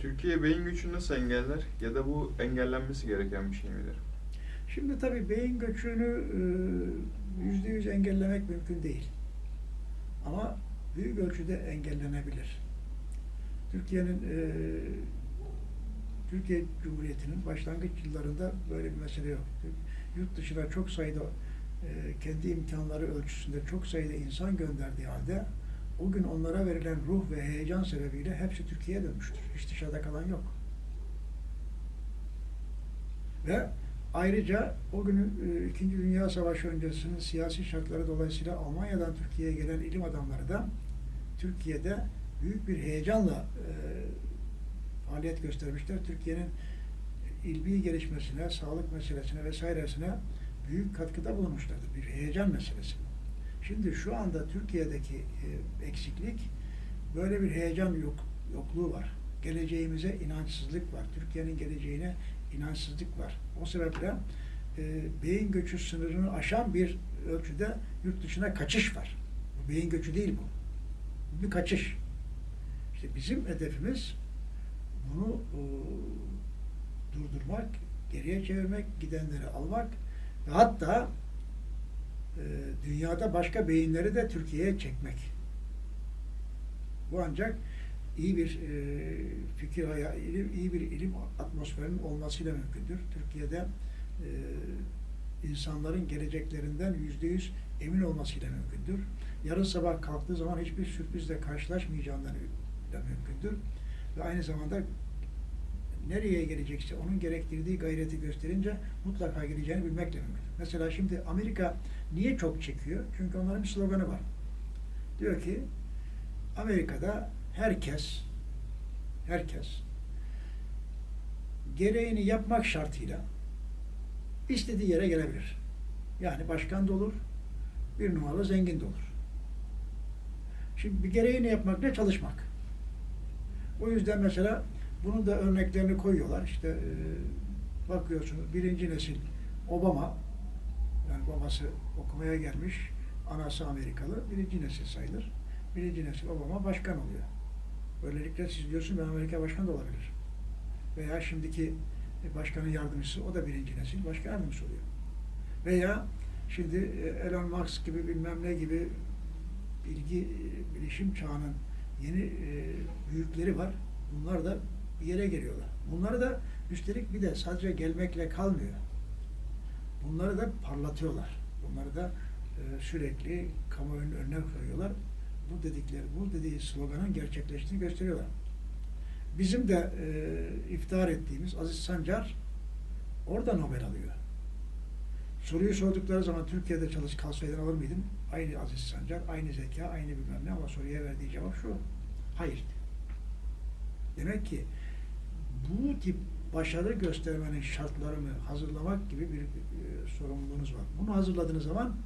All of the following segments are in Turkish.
Türkiye beyin göçünü nasıl engeller ya da bu engellenmesi gereken bir şey midir? Şimdi tabii beyin göçünü e, yüzde yüz engellemek mümkün değil. Ama büyük ölçüde engellenebilir. Türkiye'nin e, Türkiye Cumhuriyeti'nin başlangıç yıllarında böyle bir mesele yok. Yurt dışına çok sayıda e, kendi imkanları ölçüsünde çok sayıda insan gönderdiği halde o gün onlara verilen ruh ve heyecan sebebiyle hepsi Türkiye'ye dönmüştür. Hiç dışarıda kalan yok. Ve ayrıca o günün e, İkinci Dünya Savaşı öncesinin siyasi şartları dolayısıyla Almanya'dan Türkiye'ye gelen ilim adamları da Türkiye'de büyük bir heyecanla e, faaliyet göstermişler. Türkiye'nin ilmi gelişmesine, sağlık meselesine vesairesine büyük katkıda bulunmuşlardır. Bir heyecan meselesi. Şimdi şu anda Türkiye'deki e, eksiklik böyle bir heyecan yok, yokluğu var. Geleceğimize inançsızlık var. Türkiye'nin geleceğine inançsızlık var. O sebeple e, beyin göçü sınırını aşan bir ölçüde yurt dışına kaçış var. Bu beyin göçü değil bu. Bu bir kaçış. İşte bizim hedefimiz bunu e, durdurmak, geriye çevirmek, gidenleri almak ve hatta dünyada başka beyinleri de Türkiye'ye çekmek. Bu ancak iyi bir e, fikir iyi bir ilim atmosferinin olmasıyla mümkündür. Türkiye'de e, insanların geleceklerinden yüzde yüz emin olmasıyla mümkündür. Yarın sabah kalktığı zaman hiçbir sürprizle karşılaşmayacağından da mümkündür. Ve aynı zamanda nereye gelecekse onun gerektirdiği gayreti gösterince mutlaka geleceğini bilmekle mümkün. Mesela şimdi Amerika niye çok çekiyor? Çünkü onların bir sloganı var. Diyor ki Amerika'da herkes herkes gereğini yapmak şartıyla istediği yere gelebilir. Yani başkan da olur, bir numaralı zengin de olur. Şimdi bir gereğini yapmak ne? Çalışmak. O yüzden mesela bunun da örneklerini koyuyorlar. İşte e, bakıyorsunuz birinci nesil Obama yani babası okumaya gelmiş, anası Amerikalı, birinci nesil sayılır. Birinci nesil Obama başkan oluyor. Böylelikle siz diyorsun ben Amerika başkanı da olabilir. Veya şimdiki başkanın yardımcısı o da birinci nesil başkan yardımcısı oluyor. Veya şimdi e, Elon Musk gibi bilmem ne gibi bilgi e, bilişim çağının yeni e, büyükleri var. Bunlar da yere geliyorlar. Bunları da üstelik bir de sadece gelmekle kalmıyor. Bunları da parlatıyorlar. Bunları da e, sürekli kamuoyunun önüne koyuyorlar. Bu dedikleri, bu dediği sloganın gerçekleştiğini gösteriyorlar. Bizim de e, iftihar ettiğimiz Aziz Sancar orada Nobel alıyor. Soruyu sordukları zaman Türkiye'de çalış kalsaydın alır mıydın? Aynı Aziz Sancar, aynı zeka, aynı bilmem ne ama soruya verdiği cevap şu. Hayır. Demek ki bu tip başarı göstermenin şartlarını hazırlamak gibi bir e, sorumluluğunuz var. Bunu hazırladığınız zaman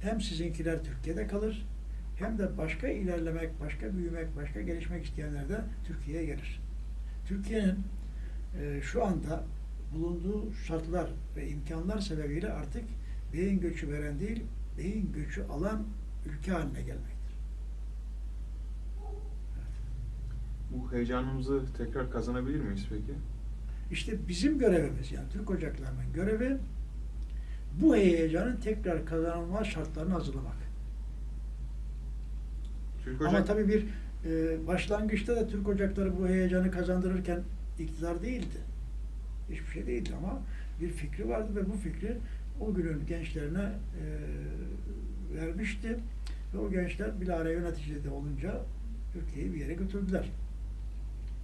hem sizinkiler Türkiye'de kalır hem de başka ilerlemek, başka büyümek, başka gelişmek isteyenler de Türkiye'ye gelir. Türkiye'nin e, şu anda bulunduğu şartlar ve imkanlar sebebiyle artık beyin göçü veren değil, beyin göçü alan ülke haline gelmektir. Bu heyecanımızı tekrar kazanabilir miyiz peki? İşte bizim görevimiz yani Türk Ocakları'nın görevi bu heyecanın tekrar kazanılma şartlarını hazırlamak. Türk Ama Ocak tabii bir e, başlangıçta da Türk Ocakları bu heyecanı kazandırırken iktidar değildi. Hiçbir şey değildi ama bir fikri vardı ve bu fikri o günün gençlerine e, vermişti. Ve o gençler bilahare yönetici de olunca Türkiye'yi bir yere götürdüler.